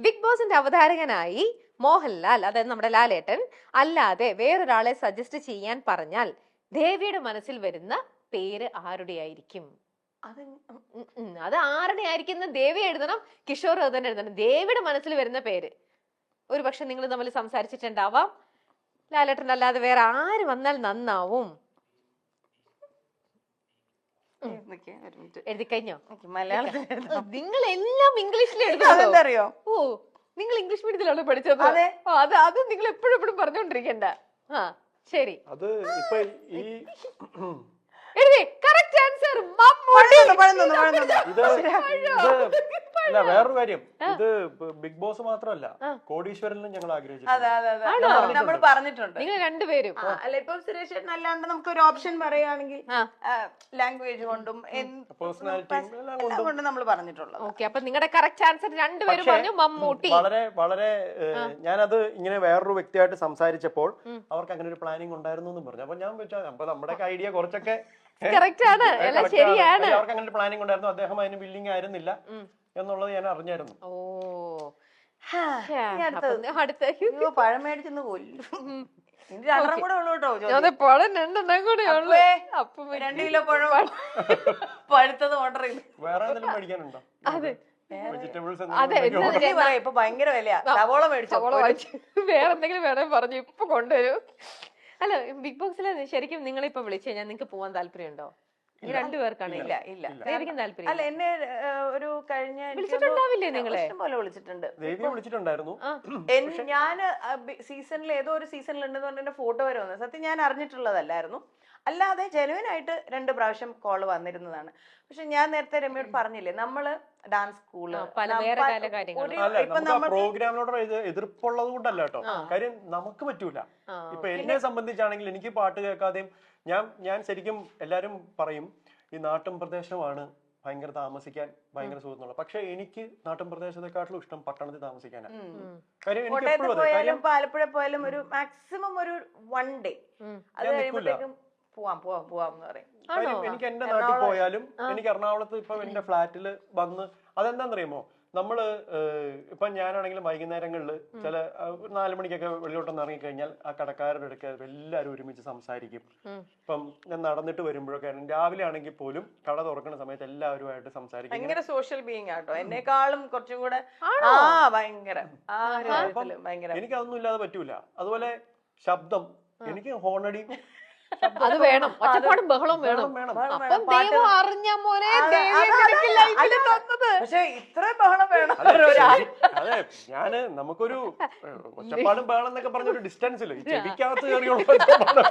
Big ബോസിന്റെ അവതാരകനായി മോഹൻലാൽ അതായത് നമ്മുടെ ലാലേട്ടൻ അല്ലാതെ വേറൊരാളെ സജസ്റ്റ് ചെയ്യാൻ പറഞ്ഞാൽ ദേവിയുടെ മനസ്സിൽ വരുന്ന പേര് ആരുടെയായിരിക്കും? അത്. അത് ആരുടെ ആയിരിക്കും എന്ന് ദേവി എഴുതണം കിഷോർ തന്നെ എഴുതണം. ദേവിയുടെ മനസ്സിൽ വരുന്ന പേര്. ഒരു പക്ഷെ നിങ്ങൾ തമ്മിൽ സംസാരിച്ചിട്ടുണ്ടാവാം. ലാലേട്ടൻ അല്ലാതെ വേറെ ആര് വന്നാൽ നന്നാവും. എഴുതി കഴിഞ്ഞോ നിക്ക് നിങ്ങൾ എല്ലാം ഇംഗ്ലീഷിൽ എഴുതാറിയോ ഓ നിങ്ങൾ ഇംഗ്ലീഷ് മീഡിയത്തിലാണ് പഠിച്ചത്? അതെ. അത് അത് നിങ്ങൾ എപ്പോഴും എപ്പോഴും പറഞ്ഞുകൊണ്ടിരിക്കണ്ട ആ ശരി. അത് ഇപ്പൊ ഈ എഴുതി. Correct answer Mammootty. ഇത് ഇത് അല്ല വേറൊരു കാര്യം. ഇത് ബിഗ് ബോസ് മാത്രമല്ല കോടീശ്വരനും കോടീശ്വരനിലും ഞങ്ങൾ അതെ ആഗ്രഹിച്ചിട്ടുണ്ട് അതെ. അതെ നമ്മൾ പറഞ്ഞിട്ടുണ്ട്. നിങ്ങൾ രണ്ടുപേരും. ആ, അല്ല ഇപ്പൊ സുരേഷ് ചേട്ടൻ അല്ലാണ്ട് നമുക്ക് ഒരു ഓപ്ഷൻ പറയുകയാണെങ്കിൽ ആ. ലാംഗ്വേജ് കൊണ്ടും എന്ത് Personality എല്ലാം എല്ലാം കൊണ്ടും. നമ്മൾ പറഞ്ഞിട്ടുള്ളത്. ഓക്കെ അപ്പൊ നിങ്ങളുടെ കറക്റ്റ് ആൻസർ രണ്ടുപേരും പക്ഷേ, പറഞ്ഞു മമ്മൂട്ടി. വളരെ വളരെ ഏഹ്, ഞാനത് ഇങ്ങനെ വേറൊരു വ്യക്തിയായിട്ട് സംസാരിച്ചപ്പോൾ അവർക്ക് അങ്ങനെ ഒരു പ്ലാനിങ് ഉണ്ടായിരുന്നു എന്ന് പറഞ്ഞു. അപ്പൊ ഞാൻ വെച്ചാൽ അപ്പൊ നമ്മുടെ ഐഡിയ കുറച്ചൊക്കെ കറക്റ്റ് ആണ്. ഏഹ്, എല്ലാം correct ശരിയാണ്. പക്ഷേ അവർക്ക് അങ്ങനെ ഒരു പ്ലാനിങ് ഉണ്ടായിരുന്നു. അദ്ദേഹം അതിന് ബില്ലിംഗ് ആയിരുന്നില്ല. എന്നുള്ളത് ഞാൻ അറിഞ്ഞായിരുന്നു. ഓ. അടുത്ത അയ്യോ, കൊല്ലും. ഇനി രണ്ടെണ്ണം കൂടെ ഉള്ളു കേട്ടോ. അതെ പഴം രണ്ടെണ്ണം കൂടെ ഉള്ളു. അപ്പൊ രണ്ട് കിലോ പഴം പഴുത്തത് ഓർഡർ ചെയ്തു. വേറെ എന്തെങ്കിലും മേടിക്കാനുണ്ടോ? അതെ. വെജിറ്റബിൾസ് അതെ, ഇന്ന് ഇനി പറയാം ഇപ്പൊ ഭയങ്കര വിലയാ. സവോള മേടിച്ചോ? സവോള വാങ്ങിച്ചു. വേറെ എന്തെങ്കിലും വേണേ പറഞ്ഞു ഇപ്പൊ കൊണ്ടുവരൂ. അല്ല ബിഗ് ബോക്സിൽ ശരിക്കും നിങ്ങളിപ്പോ വിളിച്ചു? കഴിഞ്ഞാൽ നിങ്ങൾക്ക് പോവാൻ താല്പര്യമുണ്ടോ? രണ്ടുപേർക്കാണ് ഇല്ല. ഇല്ല ദേവിക്കും താല്പര്യം അല്ല എന്നെ ഒരു കഴിഞ്ഞ വിളിച്ചിട്ടുണ്ടാവില്ലേ നിങ്ങളെ? ഇഷ്ടം പോലെ വിളിച്ചിട്ടുണ്ട്. ദേവി വിളിച്ചിട്ടുണ്ടായിരുന്നു. ഞാൻ ഞാൻ സീസണിൽ ഏതോ ഒരു സീസണിൽ ഉണ്ടെന്ന് പറഞ്ഞ ഫോട്ടോ വരെ വന്നത് സത്യം ഞാൻ അറിഞ്ഞിട്ടുള്ളതല്ലായിരുന്നു. അല്ലാതെ ജനുവൻ ആയിട്ട് രണ്ട് പ്രാവശ്യം കോൾ വന്നിരുന്നതാണ്. പക്ഷെ ഞാൻ നേരത്തെ രമ്യോട് പറഞ്ഞില്ലേ നമ്മൾ ഡാൻസ് സ്കൂൾ പ്രോഗ്രാമിനോട് എതിർപ്പുള്ളത് കൊണ്ടല്ല കേട്ടോ. കാര്യം നമുക്ക് പറ്റൂല. ഇപ്പൊ എന്നെ സംബന്ധിച്ചാണെങ്കിൽ എനിക്ക് പാട്ട് കേൾക്കാതെയും ഞാൻ ഞാൻ ശരിക്കും എല്ലാവരും പറയും ഈ നാട്ടും പ്രദേശമാണ് ഭയങ്കര താമസിക്കാൻ ഭയങ്കര സുഖമെന്നുള്ള പക്ഷെ എനിക്ക് നാട്ടും പ്രദേശത്തെക്കാട്ടിലും ഇഷ്ടം പട്ടണത്തിൽ താമസിക്കാനാണ് കാര്യം എനിക്ക് എപ്പോഴും അതെ. പോയാലും കാര്യം പാലപ്പുഴ പോയാലും ഒരു മാക്സിമം ഒരു വൺ ഡേ. അത് ഞാൻ നിൽക്കില്ല. കഴിയുമ്പോഴത്തേക്കും പോവാം പോവാം പോവാം എന്ന് പറയും. കാര്യം എനിക്ക് എന്റെ നാട്ടിൽ പോയാലും എനിക്ക് എറണാകുളത്ത് ഇപ്പൊ എന്റെ ഫ്ലാറ്റിൽ വന്ന് അതെന്താണെന്നറിയുമോ നമ്മൾ ഏഹ്, ഇപ്പൊ ഞാനാണെങ്കിലും വൈകുന്നേരങ്ങളിൽ ചില ഒരു നാല് മണിക്കൊക്കെ വെളിയിലോട്ടൊന്ന് ഇറങ്ങിക്കഴിഞ്ഞാൽ ആ കടക്കാരുടെ അടുക്കൽ എല്ലാവരും ഒരുമിച്ച് സംസാരിക്കും. ഇപ്പം ഞാൻ നടന്നിട്ട് വരുമ്പോഴൊക്കെ രാവിലെ ആണെങ്കിൽ പോലും കട തുറക്കുന്ന സമയത്ത് എല്ലാവരുമായിട്ട് സംസാരിക്കും. ഭയങ്കര സോഷ്യൽ ബീയിങ് ആട്ടോ എന്നെക്കാളും കുറച്ചും കൂടെ ആ ഭയങ്കര. എനിക്ക് അതൊന്നും ഇല്ലാതെ പറ്റൂല. അതുപോലെ ശബ്ദം. എനിക്ക് ഹോണടി അത് വേണം. ഒറ്റപ്പാടും ബഹളവും വേണം. അപ്പം ദൈവം അറിഞ്ഞ മോനെ പക്ഷെ ഇത്ര ബഹളം വേണം. അതെ, ഞാൻ നമുക്കൊരു ഒച്ചപ്പാടും ബഹളം എന്നൊക്കെ പറഞ്ഞൊരു ഡിസ്റ്റൻസിൽ ചെവിക്കകത്ത് കയറിയുള്ള ഒച്ചപ്പാടും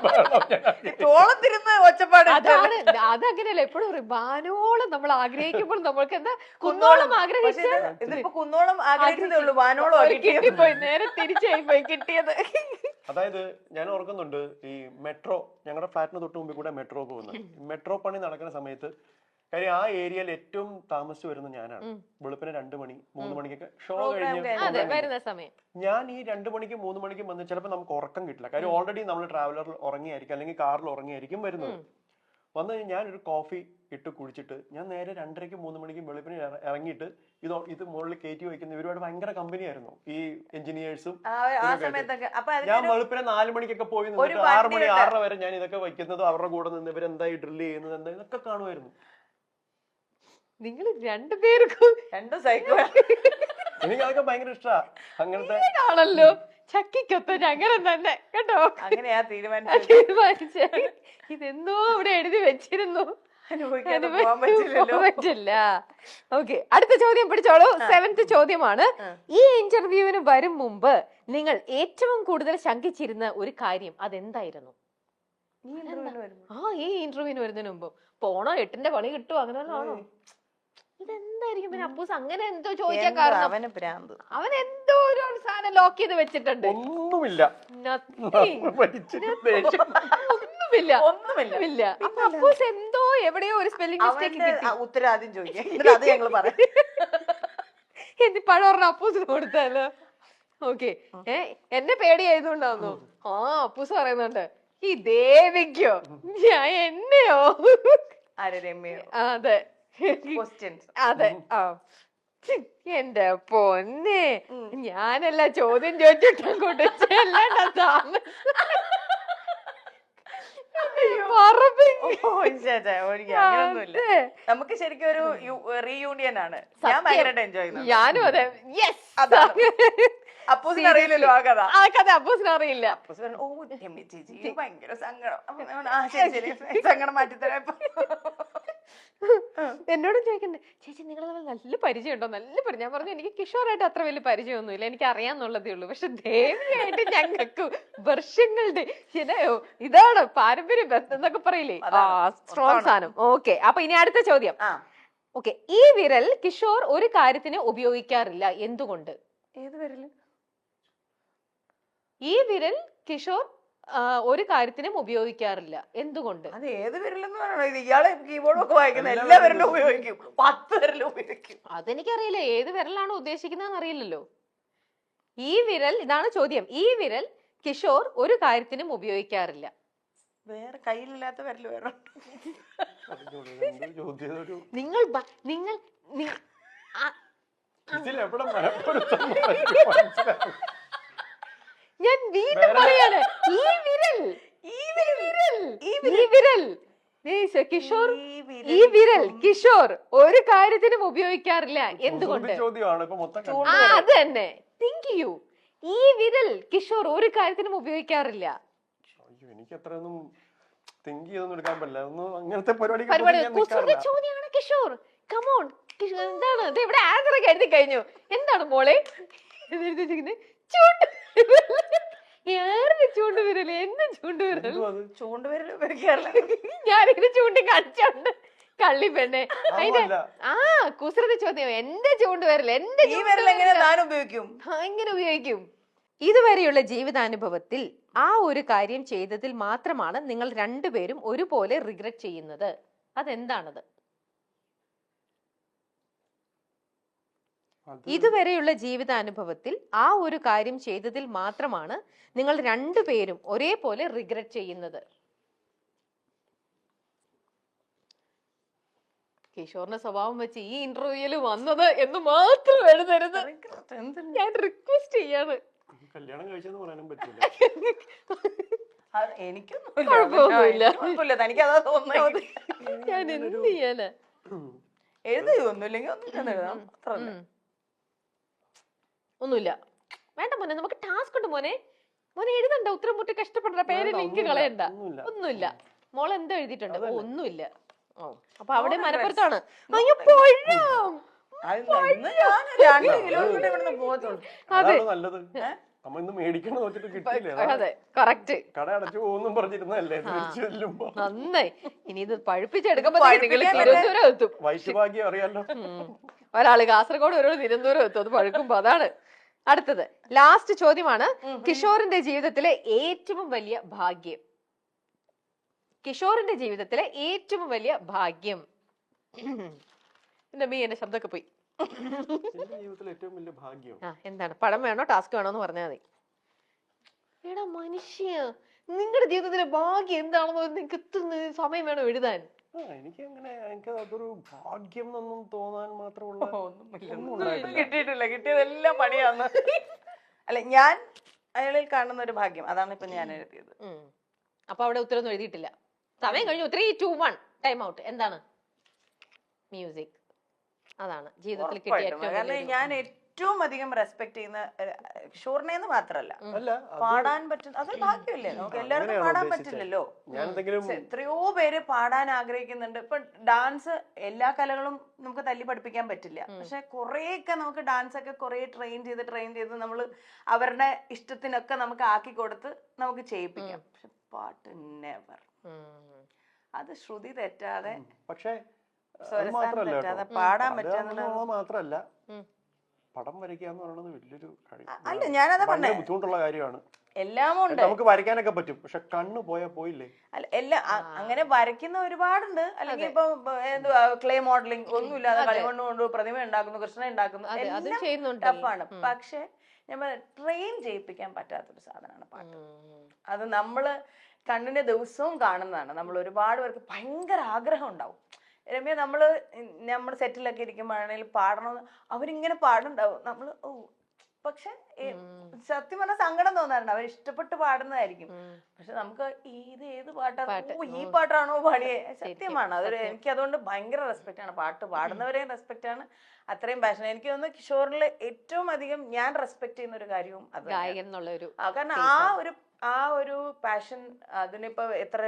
ഒച്ചപ്പാട് അതാണ്. അതങ്ങനെയല്ല. എപ്പോഴും പറയും വാനോളം നമ്മൾ ആഗ്രഹിക്കുമ്പോൾ നമ്മൾക്ക് എന്താ കുന്നോളം. ആഗ്രഹിച്ച് ഇത് ഇതിപ്പോ കുന്നോളം ആഗ്രഹിച്ചതേ ഉള്ളൂ. വാനോളം നേരെ തിരിച്ചായി പോയി കിട്ടിയത്. അതായത് ഞാൻ ഓർക്കുന്നുണ്ട് ഈ മെട്രോ ഞങ്ങളുടെ ഫ്ലാറ്റിന് തൊട്ട് മുമ്പിൽ കൂടെ മെട്രോ പോകുന്നത്. മെട്രോ പണി നടക്കുന്ന സമയത്ത് കാര്യം ആ ഏരിയയിൽ ഏറ്റവും താമസിച്ചു വരുന്ന ഞാനാണ്. വെളുപ്പിന് രണ്ട് മണി മൂന്ന് മണിക്കൊക്കെ ഷോ കഴിഞ്ഞ് ഞാൻ ഈ രണ്ട് മണിക്കും മൂന്ന് മണിക്കും വന്ന് ചിലപ്പോൾ നമുക്ക് ഉറക്കം കിട്ടില്ല. കാര്യം ഓൾറെഡി നമ്മൾ ട്രാവലറിൽ ഉറങ്ങിയായിരിക്കും അല്ലെങ്കിൽ കാറിൽ ഉറങ്ങിയായിരിക്കും വരുന്നത്. വന്ന് ഞാൻ ഒരു കോഫി ഇട്ട് കുഴിച്ചിട്ട് ഞാൻ നേരെ രണ്ടരയ്ക്ക് മൂന്ന് മണിക്കും വെളുപ്പിന് ഇറ- ഇറങ്ങിയിട്ട് ഇത് ഇത് മുകളിൽ കയറ്റി വയ്ക്കുന്ന ഇവരുമായിട്ട് ഭയങ്കര കമ്പനിയായിരുന്നു ഈ എഞ്ചിനീയേഴ്സും ഞാൻ വെളുപ്പിന് നാല് മണിക്കൊക്കെ പോയി ഒരു നിന്നിട്ട് ആറ് മണി. ആറര വരെ ഞാൻ ഇതൊക്കെ വയ്ക്കുന്നത് അവരുടെ കൂടെ നിന്ന് ഇവരെന്തായി ഡ്രില്ല് ചെയ്യുന്നത് എന്താ ഇതൊക്കെ കാണുമായിരുന്നു. നിങ്ങൾ രണ്ടുപേർക്കും രണ്ടും സൈക്കോ എനിക്ക് അതൊക്കെ ഭയങ്കര ഇഷ്ടാ. അങ്ങനത്തെ ആണല്ലോ ചക്കിക്കൊത്ത അങ്ങനെ തന്നെ. കേട്ടോ? അങ്ങനെയാ തീരുമാനിച്ചത്. തീരുമാനിച്ചേ ഇതെന്തോ അവിടെ എഴുതി വെച്ചിരുന്നു. പറ്റില്ല. ഓക്കെ അടുത്ത ചോദ്യം പിടിച്ചോളൂ. സെവൻത് ചോദ്യമാണ്. ഈ ഇന്റർവ്യൂവിന് വരും മുമ്പ് നിങ്ങൾ ഏറ്റവും കൂടുതൽ ശങ്കിച്ചിരുന്ന ഒരു കാര്യം അതെന്തായിരുന്നു? ആ ഈ ഇന്റർവ്യൂവിന് വരുന്നതിന് മുമ്പ്. പോണോ? എട്ടിന്റെ പണി കിട്ടുമോ അങ്ങനെ വല്ലതും ആണോ ഇതെന്തായിരിക്കും? പിന്നെ അപ്പൂസ് അങ്ങനെ എന്തോ ചോദിക്കാൻ കാരണം. അവന് ഭ്രാന്ത് അവൻ എന്തോ ഒരു സാധനം ലോക്ക് ചെയ്ത് വെച്ചിട്ടുണ്ട്. ഒന്നുമില്ല. ഒന്നുമില്ല. ഒന്നുമില്ല. ഇല്ല അപ്പൊ അപ്പൂസ് എന്തോ എവിടെയോ ഒരു സ്പെല്ലിംഗ് മിസ്റ്റേക്ക് ഉത്തരം ആദ്യം ചോദിക്കാം. എന്നിട്ട് അത് ഞങ്ങൾ പറയാം. എന്ത് പഴം പറഞ്ഞ അപ്പൂസിന് കൊടുത്താലോ? ഓക്കെ. ഏ എന്നെ പേടിയായതുകൊണ്ടാന്നു? ആ അപ്പൂസ് പറയുന്നുണ്ട് ഈ ദേവിക്കോ? ഞാൻ എന്നെയോ? അതെ. അതെ. ആ. എന്റെ പൊന്നെ. ഞാനല്ല ചോദ്യം ചോദിച്ചിട്ട് അങ്ങോട്ട് ചെല്ലണ്ട താമസം നമുക്ക് ശരിക്കും ഒരു റീയൂണിയൻ ആണ്. ഞാൻ. ഭയങ്കരമായിട്ട് എൻജോയ് ചെയ്യുന്നു ഞാനും അതെ. യെസ് അതാണ്. അപ്പൂസിന് അറിയില്ലല്ലോ ആ കഥ. ആ കഥ അപ്പൂസിന് അറിയില്ല. അപ്പൂസ് പറഞ്ഞു, ഓ ചേച്ചി ഭയങ്കര സങ്കടം. അപ്പൊ ഞാൻ ആ ശരി. ശരി. സങ്കടം മാറ്റിത്തരാം ഇപ്പൊ." എന്നോടും ചോദിക്കണ്ടേ ചേച്ചി നിങ്ങൾ തമ്മിൽ നല്ല പരിചയം ഉണ്ടോ നല്ല പരിചയം ഞാൻ പറഞ്ഞു എനിക്ക് കിഷോറായിട്ട് അത്ര വലിയ പരിചയമൊന്നുമില്ല. എനിക്ക് അറിയാന്നുള്ളതേ ഉള്ളൂ. പക്ഷെ ദേവിയായിട്ട് ഞങ്ങൾക്ക് വർഷങ്ങളുടെ ഇതയോ ഇതാണ് പാരമ്പര്യ ബന്ധം എന്നൊക്കെ പറയില്ലേ? ആ. സ്ട്രോങ്. സാധനം. ഓക്കെ അപ്പൊ ഇനി അടുത്ത ചോദ്യം. ഓക്കെ ഈ വിരൽ കിഷോർ ഒരു കാര്യത്തിന് ഉപയോഗിക്കാറില്ല. എന്തുകൊണ്ട്? ഏത് വിരൽ ഈ വിരൽ കിഷോർ ഒരു കാര്യത്തിനും ഉപയോഗിക്കാറില്ല. എന്തുകൊണ്ട്? അത് ഏത് വിരലെന്ന് പറയണോ? ഇത് ഇയാളെ കീബോർഡ് ഒക്കെ വായിക്കുന്ന എല്ലാ വിരലും ഉപയോഗിക്കും. പത്ത് വിരലും ഉപയോഗിക്കും. അതെനിക്കറിയില്ല. ഏത് വിരലാണ് ഉദ്ദേശിക്കുന്നതെന്ന് അറിയില്ലല്ലോ. ഈ വിരൽ ഇതാണ് ചോദ്യം. ഈ വിരൽ കിഷോർ ഒരു കാര്യത്തിനും ഉപയോഗിക്കാറില്ല. വേറെ കയ്യിലില്ലാത്ത വിരൽ വേറെ. നിങ്ങൾ ബ- നിങ്ങൾ നി- ആ, ഇതിലെവിടെ. ഞാൻ വീണ്ടും പറയാണ് ഈ വിരൽ ഈ വിരൽ ഈ വിരൽ കിഷോർ ഈ വിരൽ കിഷോർ ഒരു കാര്യത്തിനും ഉപയോഗിക്കാറില്ല. എന്തുകൊണ്ട്? ആ. അത് തന്നെ. തിങ്ക് യു ഈ വിരൽ കിഷോർ ഒരു കാര്യത്തിനും ഉപയോഗിക്കാറില്ല. എനിക്ക് അത്രയൊന്നും തിങ്ക് ചെയ്തൊന്നും എടുക്കാൻ പറ്റില്ല. ഒന്ന് അങ്ങനത്തെ പരിപാടി ചോദ്യമാണ് കിഷോർ. കമോൺ എന്താണ്? ഇത് ഇവിടെ ആൻസർ ഒക്കെ എഴുതി കഴിഞ്ഞു. എന്താണ് മോളെ? ചൂണ്ടുവിരൽ ചൂണ്ടുവിരൽ? ചൂണ്ടുവിരൽ ഞാനിത് ചൂണ്ടി കാണിച്ചോണ്ട് കള്ളി പെണ്ണെ. അതിന്റെ ആ കുസൃതി ചോദ്യം. എന്റെ ചൂണ്ടുവിരൽ എന്റെ ഉപയോഗിക്കും? എങ്ങനെ ഉപയോഗിക്കും? ഇതുവരെയുള്ള ജീവിതാനുഭവത്തിൽ ആ ഒരു കാര്യം ചെയ്തതിൽ മാത്രമാണ് നിങ്ങൾ രണ്ടുപേരും ഒരുപോലെ റിഗ്രറ്റ് ചെയ്യുന്നത്. അതെന്താണത്? ഇതുവരെയുള്ള ജീവിതാനുഭവത്തിൽ ആ ഒരു കാര്യം ചെയ്തതിൽ മാത്രമാണ് നിങ്ങൾ രണ്ടുപേരും ഒരേപോലെ റിഗ്രറ്റ് ചെയ്യുന്നത്. കിഷോറിന്റെ സ്വഭാവം വെച്ച് ഈ ഇന്റർവ്യൂയിൽ വന്നത് എന്ന് മാത്രം എഴുതരുത്. ഞാൻ റിക്വസ്റ്റ് ചെയ്യാണ്. കല്യാണം കഴിച്ചെന്ന് പറയാനും പറ്റില്ല. അത് എനിക്കൊന്നും കുഴപ്പമൊന്നുമില്ല. തനിക്ക് അതാ തോന്നുന്നത്. ഞാൻ എന്ത് ചെയ്യാനാ? എഴുതി ഒന്നുമില്ലെങ്കിൽ ഒന്നും ഞാൻ എഴുതാം. അത്ര. ഒന്നുമില്ല. വേണ്ട മോനെ നമുക്ക് ടാസ്ക് ഉണ്ട് മോനെ. മോനെ എഴുതണ്ട ഉത്തരം മുട്ടി കഷ്ടപ്പെടണ്ട പേര് ലിങ്ക് കളയണ്ട. ഒന്നുമില്ല. ഒന്നുമില്ല. മോൾ എന്തോ എഴുതിയിട്ടുണ്ട്? ഒന്നുമില്ല. ഓ അപ്പൊ അവിടെ മലപ്പുറത്താണ് No അയ്യോ പഴം അത്. നല്ലത്. നമ്മ ഇന്ന് മേടിക്കണം നോക്കിട്ട് കിട്ടിയില്ലേ? നന്നായി. ഇനി ഇത് പഴുപ്പിച്ചെടുക്കുമ്പോ തിരുവനന്തപുരം എത്തും. അറിയാലോ. ഒരാൾ കാസർഗോഡ് ഒരാൾ തിരുവനന്തപുരം എത്തും. അത് പഴുക്കുമ്പോ അതാണ്. അടുത്തത്. ലാസ്റ്റ് ചോദ്യമാണ് കിഷോറിന്റെ ജീവിതത്തിലെ ഏറ്റവും വലിയ ഭാഗ്യം. കിഷോറിന്റെ ജീവിതത്തിലെ ഏറ്റവും വലിയ ഭാഗ്യം. എന്റെ മീ എന്റെ ശബ്ദമൊക്കെ പോയി. ഏറ്റവും വലിയ ഭാഗ്യം. ആ എന്താണ്? പടം വേണോ? ടാസ്ക് വേണോ എന്ന് പറഞ്ഞാൽ മതി. എടാ മനുഷ്യ നിങ്ങളുടെ ജീവിതത്തിലെ ഭാഗ്യം എന്താണെന്ന് നിങ്ങൾക്ക് എത്തുന്ന സമയം വേണം എഴുതാൻ? ആ എനിക്ക് അങ്ങനെ എനിക്ക് അതൊരു ഭാഗ്യം എന്നൊന്നും തോന്നാൻ മാത്രമുള്ള ഒന്നുമില്ല. ഒന്നും ഒന്നും ഉണ്ടായിട്ടില്ല. കിട്ടിയിട്ടില്ല. കിട്ടിയതെല്ലാം പണിയാന്ന് അല്ല ഞാൻ അയാളിൽ കാണുന്ന ഒരു ഭാഗ്യം. അതാണ് ഇപ്പൊ ഞാൻ എഴുതിയത്. ഉം. അപ്പൊ അവിടെ ഉത്തരം എഴുതിയിട്ടില്ല. സമയം കഴിഞ്ഞു. Three two one time out എന്താണ്? മ്യൂസിക് അതാണ്. ജീവിതത്തിൽ കിട്ടിയ ഉറപ്പായിട്ടും. ഏറ്റവും കാരണം വലിയൊരു- ഞാൻ ഏറ്റവും അധികം റെസ്പെക്ട് ചെയ്യുന്ന ഷൂറിനെന്ന് മാത്രല്ല. അല്ല പാടാൻ പറ്റുന്ന അതൊരു ഭാഗ്യമില്ലേ? നമുക്ക് എല്ലാവർക്കും പാടാൻ പറ്റില്ലല്ലോ. ഞാൻ എന്തെങ്കിലും എത്രയോ പേര് പാടാൻ ആഗ്രഹിക്കുന്നുണ്ട്. ഇപ്പൊ ഡാൻസ് എല്ലാ കലകളും നമുക്ക് തല്ലി പഠിപ്പിക്കാൻ പറ്റില്ല. പക്ഷെ കുറെയൊക്കെ നമുക്ക് ഡാൻസ് ഒക്കെ കുറെ ട്രെയിൻ ചെയ്ത് ട്രെയിൻ ചെയ്ത് നമ്മൾ അവരുടെ ഇഷ്ടത്തിനൊക്കെ നമുക്ക് ആക്കി കൊടുത്ത് നമുക്ക് ചെയ്യിപ്പിക്കാം. പക്ഷെ പാട്ട് നെവർ അത് ശ്രുതി തെറ്റാതെ പക്ഷേ മാത്രല്ല പടം വരയ്ക്കുക എന്ന് പറയുന്നത് വലിയൊരു അല്ല ഞാനതാ പറഞ്ഞേ. ബുദ്ധിമുട്ടുള്ള കാര്യമാണ്. എല്ലാം ഉണ്ട് നമുക്ക് വരയ്ക്കാനൊക്കെ പറ്റും. പക്ഷെ കണ്ണ് പോയാ പോയില്ലേ? അല്ല എല്ലാം അങ്ങനെ വരയ്ക്കുന്ന ഒരുപാടുണ്ട്. അല്ലെങ്കിൽ ഇപ്പൊ എന്തുവാ ക്ലേ മോഡലിംഗ് ഒന്നുമില്ലാതെ കളിമണ്ണ് കൊണ്ട് പ്രതിമ ഉണ്ടാക്കുന്നു കൃഷ്ണ ഉണ്ടാക്കുന്നു ടഫാണ്. പക്ഷെ നമ്മൾ ട്രെയിൻ ചെയ്യിപ്പിക്കാൻ പറ്റാത്തൊരു സാധനമാണ് പാട്ട്. അത് നമ്മൾ കണ്ണിന്റെ ദിവസവും കാണുന്നതാണ്. നമ്മൾ ഒരുപാട് പേർക്ക് ഭയങ്കര ആഗ്രഹം ഉണ്ടാവും. രമ്യ നമ്മൾ നമ്മൾ സെറ്റിലൊക്കെ ഇരിക്കുമ്പോഴാണെങ്കിൽ പാടണം അവരിങ്ങനെ പാടുണ്ടാവും. നമ്മൾ ഓ പക്ഷെ. സത്യം പറഞ്ഞ സങ്കടം തോന്നാറുണ്ട്. അവർ ഇഷ്ടപ്പെട്ട് പാടുന്നതായിരിക്കും. പക്ഷെ നമുക്ക് ഈ ഇത് ഏത് പാട്ടാണ് ഓ ഈ. പാട്ടാണോ പാടിയേ? സത്യമാണ്. അതൊരു എനിക്ക് അതുകൊണ്ട് ഭയങ്കര റെസ്പെക്റ്റ് ആണ്. പാട്ട് പാടുന്നവരെയും റെസ്പെക്റ്റ് ആണ്. അത്രയും പാഷൻ എനിക്ക് തോന്നുന്നു കിഷോറിൽ ഏറ്റവും അധികം ഞാൻ റെസ്പെക്ട് ചെയ്യുന്ന ഒരു കാര്യവും അത് കാരണം ആ ഒരു ആ ഒരു പാഷൻ അതിനിപ്പോ എത്ര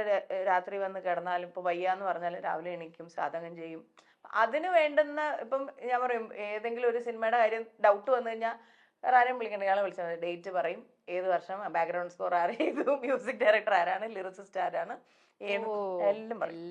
രാത്രി വന്ന് കിടന്നാലും ഇപ്പൊ വയ്യാന്ന് പറഞ്ഞാൽ രാവിലെ എണീക്കും സാധകം ചെയ്യും. അതിന് വേണ്ടുന്ന ഇപ്പം ഞാൻ പറയും ഏതെങ്കിലും ഒരു സിനിമയുടെ കാര്യം ഡൗട്ട് വന്നു കഴിഞ്ഞാൽ വേറെ ആരെയും വിളിക്കേണ്ട. ഇയാളെ വിളിച്ചാൽ മതി. ഡേറ്റ് പറയും. ഏത് വർഷം? ബാക്ക്ഗ്രൗണ്ട് സ്കോർ ആര് ചെയ്തു? മ്യൂസിക് ഡയറക്ടർ ആരാണ്? ലിറിസിസ്റ്റ് ആരാണ്? ഏത് എല്ലാം പറയും.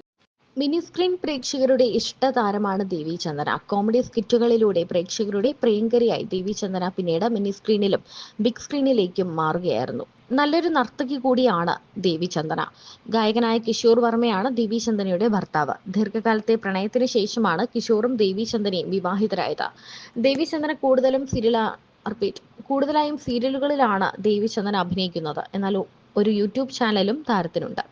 മിനി സ്ക്രീൻ പ്രേക്ഷകരുടെ ഇഷ്ടതാരമാണ് ദേവി ചന്ദന. കോമഡി സ്കിറ്റുകളിലൂടെ പ്രേക്ഷകരുടെ പ്രിയങ്കരിയായി ദേവി ചന്ദന പിന്നീട് മിനി സ്ക്രീനിലും ബിഗ് സ്ക്രീനിലേക്കും മാറുകയായിരുന്നു. നല്ലൊരു നർത്തകി കൂടിയാണ് ദേവി ചന്ദന. ഗായകനായ കിഷോർ വർമ്മയാണ് ദേവി ചന്ദനയുടെ ഭർത്താവ്. ദീർഘകാലത്തെ പ്രണയത്തിന് ശേഷമാണ് കിഷോറും ദേവി ചന്ദനയും വിവാഹിതരായത്. ദേവി ചന്ദന കൂടുതലും സീരിയൽ റിപ്പീറ്റ് കൂടുതലായും സീരിയലുകളിലാണ് ദേവി ചന്ദന അഭിനയിക്കുന്നത്. എന്നാൽ ഒരു യൂട്യൂബ് ചാനലും താരത്തിനുണ്ട്.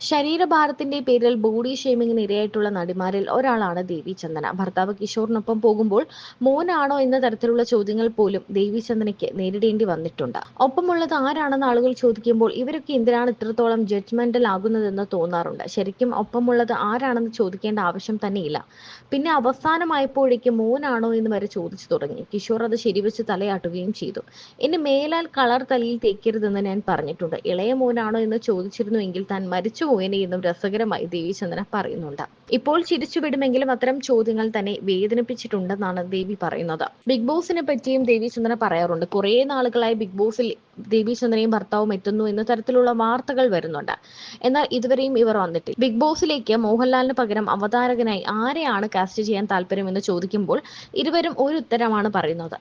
ശരീരഭാരത്തിന്റെ പേരിൽ ബോഡി ഷെയ്മിങ്ങിന് ഇരയായിട്ടുള്ള നടിമാരിൽ ഒരാളാണ് ദേവി ചന്ദന. ഭർത്താവ് കിഷോറിനൊപ്പം പോകുമ്പോൾ മോനാണോ എന്ന തരത്തിലുള്ള ചോദ്യങ്ങൾ പോലും ദേവി ചന്ദനയ്ക്ക് നേരിടേണ്ടി വന്നിട്ടുണ്ട്. ഒപ്പമുള്ളത് ആരാണെന്ന് ആളുകൾ ചോദിക്കുമ്പോൾ ഇവരൊക്കെ എന്തിനാണ് ഇത്രത്തോളം ജഡ്ജ്മെന്റൽ ആകുന്നതെന്ന് തോന്നാറുണ്ട്. ശരിക്കും ഒപ്പമുള്ളത് ആരാണെന്ന് ചോദിക്കേണ്ട ആവശ്യം തന്നെയില്ല. പിന്നെ അവസാനമായപ്പോഴേക്ക് മോനാണോ എന്ന് വരെ ചോദിച്ചു തുടങ്ങി. കിഷോർ അത് ശരിവെച്ച് തലയാട്ടുകയും ചെയ്തു. ഇനി മേലാൽ കളർ തലയിൽ തേക്കരുതെന്ന് ഞാൻ പറഞ്ഞിട്ടുണ്ട്. ഇളയ മോനാണോ എന്ന് ചോദിച്ചിരുന്നുവെങ്കിൽ താൻ മരിച്ചുപോയനെ എന്നും രസകരമായി ദേവിചന്ദ്രന പറയുന്നുണ്ട്. ഇപ്പോൾ ചിരിച്ചുവിടുമെങ്കിലും അത്തരം ചോദ്യങ്ങൾ തന്നെ വേദനിപ്പിച്ചിട്ടുണ്ടെന്നാണ് ദേവി പറയുന്നത്. ബിഗ് ബോസിനെ പറ്റിയും ദേവിചന്ദ്രൻ പറയാറുണ്ട്. കുറേ നാളുകളായി ബിഗ് ബോസിൽ ദേവിചന്ദ്രയും ഭർത്താവും എത്തുന്നു എന്ന തരത്തിലുള്ള വാർത്തകൾ വരുന്നുണ്ട്. എന്നാൽ ഇതുവരെയും ഇവർ വന്നിട്ടില്ല. ബിഗ് ബോസിലേക്ക് മോഹൻലാലിന് പകരം അവതാരകനായി ആരെയാണ് കാസ്റ്റ് ചെയ്യാൻ താല്പര്യമെന്ന് ചോദിക്കുമ്പോൾ ഇരുവരും ഒരു ഉത്തരമാണ് പറയുന്നത്.